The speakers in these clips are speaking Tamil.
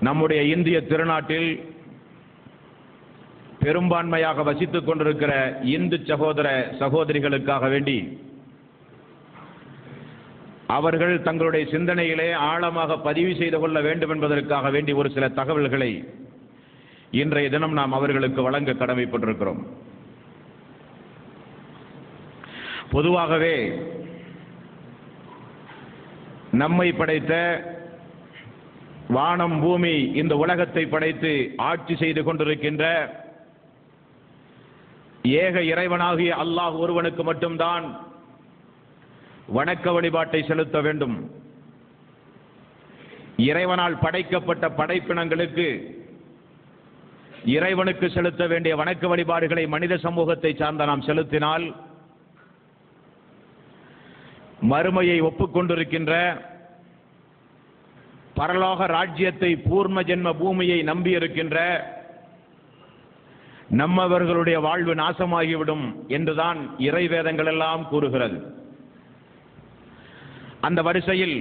நம்முடைய இந்திய திருநாட்டில் பெரும்பான்மையாக வசித்துக் கொண்டிருக்கிற இந்து சகோதர சகோதரிகளுக்காக வேண்டி அவர்கள் தங்களுடைய சிந்தனையிலே ஆழமாக பதிவு செய்து கொள்ள வேண்டும் என்பதற்காக வேண்டி ஒரு சில தகவல்களை இன்றைய தினம் நாம் அவர்களுக்கு வழங்க கடமைப்பட்டிருக்கிறோம். பொதுவாகவே நம்மை படைத்த வானம் பூமி இந்த உலகத்தை படைத்து ஆட்சி செய்து கொண்டிருக்கின்ற ஏக இறைவனாகிய அல்லாஹ் ஒருவனுக்கு மட்டும்தான் வணக்க வழிபாட்டை செலுத்த வேண்டும். இறைவனால் படைக்கப்பட்ட படைப்பினங்களுக்கு இறைவனுக்கு செலுத்த வேண்டிய வணக்க வழிபாடுகளை மனித சமூகத்தை சார்ந்த நாம் செலுத்தினால் மறுமையை ஒப்புக்கொண்டிருக்கின்ற பரலோக ராஜ்யத்தை பூர்ம ஜென்ம பூமியை நம்பியிருக்கின்ற நம்மவர்களுடைய வாழ்வு நாசமாகிவிடும் என்றுதான் இறைவேதங்கள் எல்லாம் கூறுகிறது. அந்த வரிசையில்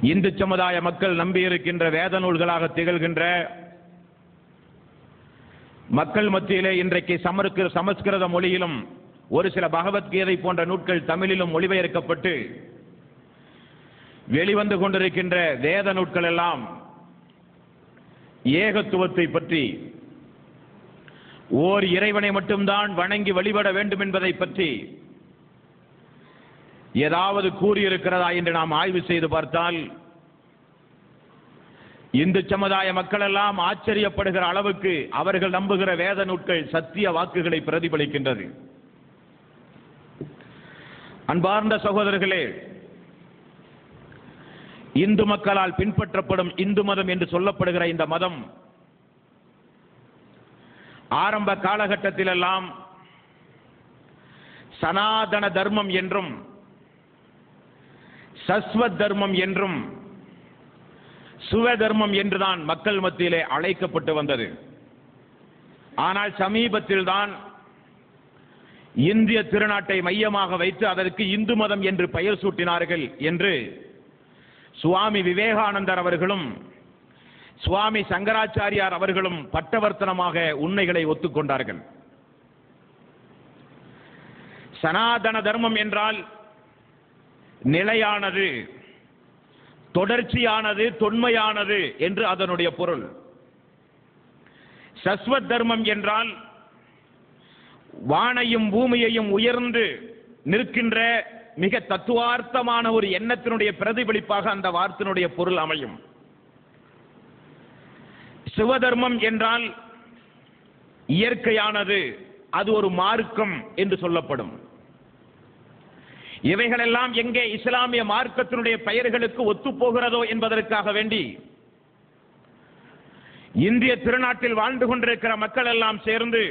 இந்து சமுதாய மக்கள் நம்பியிருக்கின்ற வேத நூல்களாக திகழ்கின்ற மக்கள் மத்தியிலே இன்றைக்கு சமர்க்க சமஸ்கிருத மொழியிலும் ஒரு சில பகவத்கீதை போன்ற நூட்கள் தமிழிலும் மொழிபெயர்க்கப்பட்டு வெளிவந்து கொண்டிருக்கின்ற வேத நூட்கள் எல்லாம் ஏகத்துவத்தை பற்றி ஓர் இறைவனை மட்டும்தான் வணங்கி வழிபட வேண்டும் என்பதை பற்றி ஏதாவது கூறியிருக்கிறதா என்று நாம் ஆய்வு செய்து பார்த்தால் இந்து சமுதாய மக்கள் எல்லாம் ஆச்சரியப்படுகிற அளவுக்கு அவர்கள் நம்புகிற வேத நூட்கள் சத்திய வாக்குகளை பிரதிபலிக்கின்றது. அன்பார்ந்த சகோதரர்களே இந்து மக்களால் பின்பற்றப்படும் இந்து மதம் என்று சொல்லப்படுகிற இந்த மதம் ஆரம்ப காலகட்டத்திலெல்லாம் சனாதன தர்மம் என்றும் சஸ்வத் தர்மம் என்றும் சுவ தர்மம் என்றுதான் மக்கள் மத்தியிலே அழைக்கப்பட்டு வந்தது. ஆனால் சமீபத்தில் தான் இந்திய திருநாட்டை மையமாக வைத்து அதற்கு இந்து மதம் என்று பெயர் சூட்டினார்கள் என்று சுவாமி விவேகானந்தர் அவர்களும் சுவாமி சங்கராச்சாரியார் அவர்களும் பட்டவர்த்தனமாக உண்மைகளை ஒத்துக்கொண்டார்கள். சனாதன தர்மம் என்றால் நிலையானது தொடர்ச்சியானது தொன்மையானது என்று அதனுடைய பொருள். சஸ்வத் தர்மம் என்றால் வானையும் பூமியையும் உயர்ந்து நிற்கின்ற மிக தத்துவார்த்தமான ஒரு எண்ணத்தினுடைய பிரதிபலிப்பாக அந்த வார்த்தையினுடைய பொருள் அமையும். சிவதர்மம் என்றால் இயற்கையானது அது ஒரு மார்க்கம் என்று சொல்லப்படும். இவைகளெல்லாம் எங்கே இஸ்லாமிய மார்க்கத்தினுடைய பெயர்களுக்கு ஒத்துப்போகிறதோ என்பதற்காக வேண்டி இந்திய திருநாட்டில் வாழ்ந்து கொண்டிருக்கிற மக்கள் எல்லாம் சேர்ந்து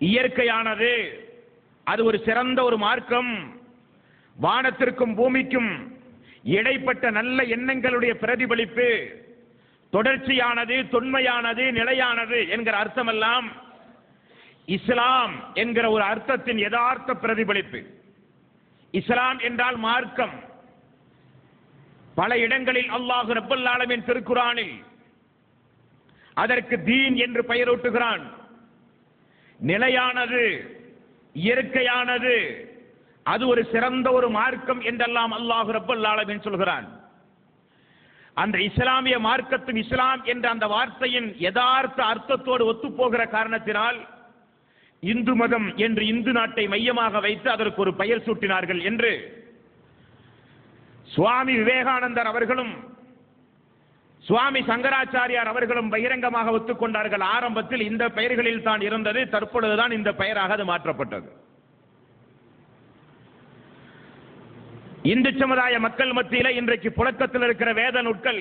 இயற்கையானது அது ஒரு சிறந்த ஒரு மார்க்கம். வானத்திற்கும் பூமிக்கும் இடைப்பட்ட நல்ல எண்ணங்களுடைய பிரதிபலிப்பு. தொடர்ச்சியானது தொன்மையானது நிலையானது என்கிற அர்த்தமெல்லாம் இஸ்லாம் என்கிற ஒரு அர்த்தத்தின் யதார்த்த பிரதிபலிப்பு. இஸ்லாம் என்றால் மார்க்கம். பல இடங்களில் அல்லாஹு ரப்பல் ஆலமின் திருக்குறானில் அதற்கு தீன் என்று பெயரூட்டுகிறான். நிலையானது இயற்கையானது. அது ஒரு சிறந்த ஒரு மார்க்கம் என்றெல்லாம் அல்லாஹு ரப்பல் ஆலமின் சொல்கிறான். அந்த இஸ்லாமிய மார்க்கத்தும் இஸ்லாம் என்ற அந்த வார்த்தையின் யதார்த்த அர்த்தத்தோடு ஒத்துப்போகிற காரணத்தினால் இந்து மதம் என்று இந்து நாட்டை மையமாக வைத்து அதற்கு ஒரு பெயர் சூட்டினார்கள் என்று சுவாமி விவேகானந்தர் அவர்களும் சுவாமி சங்கராச்சாரியார் அவர்களும் பகிரங்கமாக ஒத்துக்கொண்டார்கள். ஆரம்பத்தில் இந்த பெயர்களில் தான் இருந்தது தற்பொழுதுதான் இந்த பெயராக அது மாற்றப்பட்டது. இந்து சமுதாய மக்கள் மத்தியில இன்றைக்கு புழக்கத்தில் இருக்கிற வேத நூட்கள்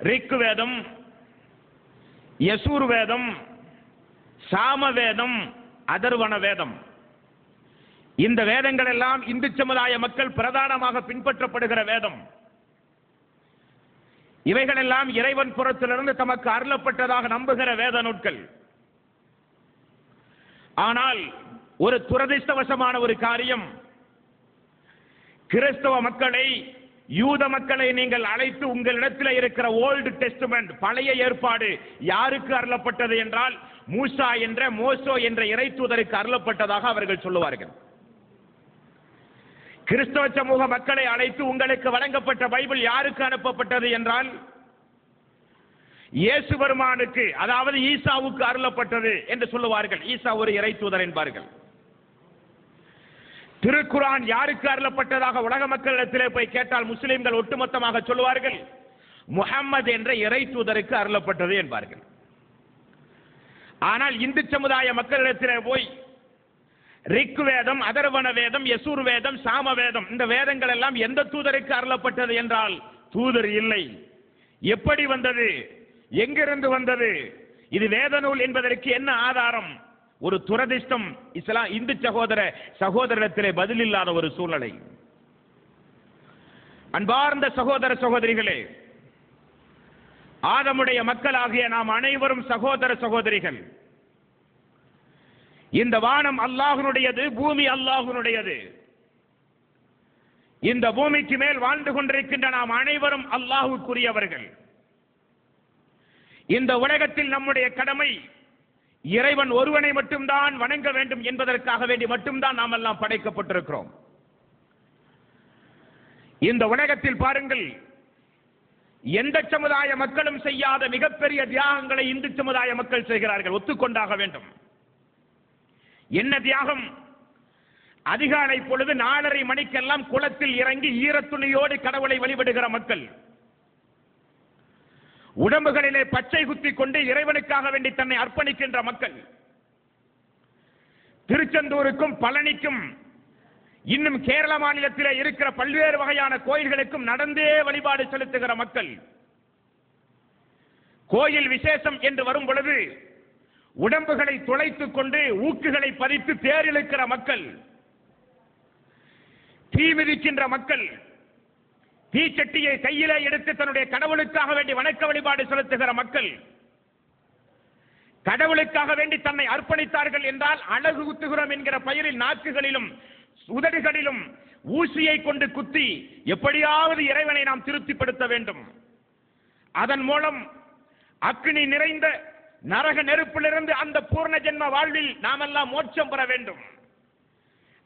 ரிக்கு வேதம் யசூர் வேதம் சாம வேதம் அதர்வன வேதம் இந்த வேதங்கள் எல்லாம் இந்து சமுதாய மக்கள் பிரதானமாக பின்பற்றப்படுகிற வேதம். இவைகளெல்லாம் இறைவன் புறத்திலிருந்து தமக்கு அருளப்பட்டதாக நம்புகிற வேத நூட்கள் ஆனால் ஒரு துரதிர்ஷ்டவசமான ஒரு காரியம். கிறிஸ்தவ மக்களை யூத மக்களை நீங்கள் அழைத்து உங்களிடத்தில் இருக்கிற ஓல்டு டெஸ்ட்மெண்ட் பழைய ஏற்பாடு யாருக்கு அருளப்பட்டது என்றால் மூசா என்ற மோசோ என்ற இறை தூதருக்கு அருளப்பட்டதாக அவர்கள் சொல்லுவார்கள். கிறிஸ்தவ சமூக மக்களை அழைத்து உங்களுக்கு வழங்கப்பட்ட பைபிள் யாருக்கு அனுப்பப்பட்டது என்றால் இயேசு பெருமானுக்கு அதாவது ஈசாவுக்கு அருளப்பட்டது என்று சொல்லுவார்கள். ஈசா ஒரு இறை தூதர் என்பார்கள். திருக்குரான் யாருக்கு அருளப்பட்டதாக உலக மக்களிடத்திலே போய் கேட்டால் முஸ்லிம்கள் ஒட்டுமொத்தமாக சொல்லுவார்கள் முகம்மது என்ற இறை தூதருக்கு அருளப்பட்டது என்பார்கள். ஆனால் இந்து சமுதாய மக்களிடத்திலே போய் ரிக் வேதம் அதர்வன வேதம் யசூர் வேதம் சாம வேதம் இந்த வேதங்கள் எல்லாம் எந்த தூதருக்கு அருளப்பட்டது என்றால் தூதர் இல்லை. எப்படி வந்தது? எங்கிருந்து வந்தது? இது வேத நூல் என்பதற்கு என்ன ஆதாரம்? ஒரு துரதிர்ஷ்டம். இஸ்லாம் இந்து சகோதர சகோதரத்திலே பதில் இல்லாத ஒரு சூழ்நிலை. அன்பார்ந்த சகோதர சகோதரிகளே ஆதமுடைய மக்களாகிய நாம் அனைவரும் சகோதர சகோதரிகள். இந்த வானம் அல்லாஹனுடையது பூமி அல்லாஹனுடையது. இந்த பூமிக்கு மேல் வாழ்ந்து கொண்டிருக்கின்ற நாம் அனைவரும் அல்லாஹுக்குரியவர்கள். இந்த உலகத்தில் நம்முடைய கடமை இறைவன் ஒருவனை மட்டும்தான் வணங்க வேண்டும் என்பதற்காக வேண்டி மட்டும்தான் நாம் எல்லாம் படைக்கப்பட்டிருக்கிறோம். இந்த உலகத்தில் பாருங்கள் எந்த சமுதாய மக்களும் செய்யாத மிகப்பெரிய தியாகங்களை இந்து சமுதாய மக்கள் செய்கிறார்கள் ஒத்துக்கொண்டாக வேண்டும். என்ன தியாகம்? அதிகாலை பொழுது நாலரை மணிக்கெல்லாம் குளத்தில் இறங்கி ஈரத்துணியோடு கடவுளை வழிபடுகிற மக்கள். உடம்புகளிலே பச்சை குத்தி கொண்டு இறைவனுக்காக வேண்டி தன்னை அர்ப்பணிக்கின்ற மக்கள். திருச்செந்தூருக்கும் பழனிக்கும் இன்னும் கேரள மாநிலத்தில் இருக்கிற பல்வேறு வகையான கோயில்களுக்கும் நடந்தே வழிபாடு செலுத்துகிற மக்கள். கோயில் விசேஷம் என்று வரும் பொழுது உடம்புகளை துளைத்துக் கொண்டு ஊக்குகளை பதித்து தேரிழுக்கிற மக்கள் தீ மிதிக்கின்ற மக்கள் தீச்சட்டியை கையிலே எடுத்து தன்னுடைய கடவுளுக்காக வேண்டி வணக்க வழிபாடு செலுத்துகிற மக்கள் கடவுளுக்காக வேண்டி தன்னை அர்ப்பணித்தார்கள் என்றால் அழகு குத்துகிறோம் என்கிற பெயரில் நாக்குகளிலும் உதடுகளிலும் ஊசியை கொண்டு குத்தி எப்படியாவது இறைவனை நாம் திருப்திப்படுத்த வேண்டும். அதன் மூலம் அக்னி நிறைந்த நரக நெருப்பிலிருந்து அந்த பூர்ண ஜென்ம வாழ்வில் நாமெல்லாம் மோட்சம் பெற வேண்டும்.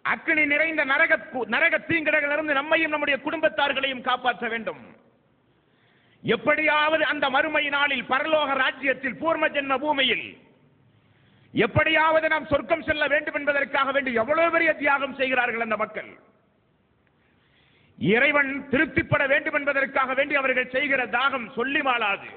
அக்னி நிறைந்த நரக நரக தீங்கிடங்களிலிருந்து நம்மையும் நம்முடைய குடும்பத்தார்களையும் காப்பாற்ற வேண்டும். எப்படியாவது அந்த மறுமை நாளில் பரலோக ராஜ்யத்தில் பூர்ம ஜென்ம பூமியில் எப்படியாவது நாம் சொர்க்கம் செல்ல வேண்டும் என்பதற்காக வேண்டி எவ்வளவு பெரிய தியாகம் செய்கிறார்கள் அந்த மக்கள். இறைவன் திருப்திப்பட வேண்டும் என்பதற்காக வேண்டி அவர்கள் செய்கிற தாகம் சொல்லி மாளாது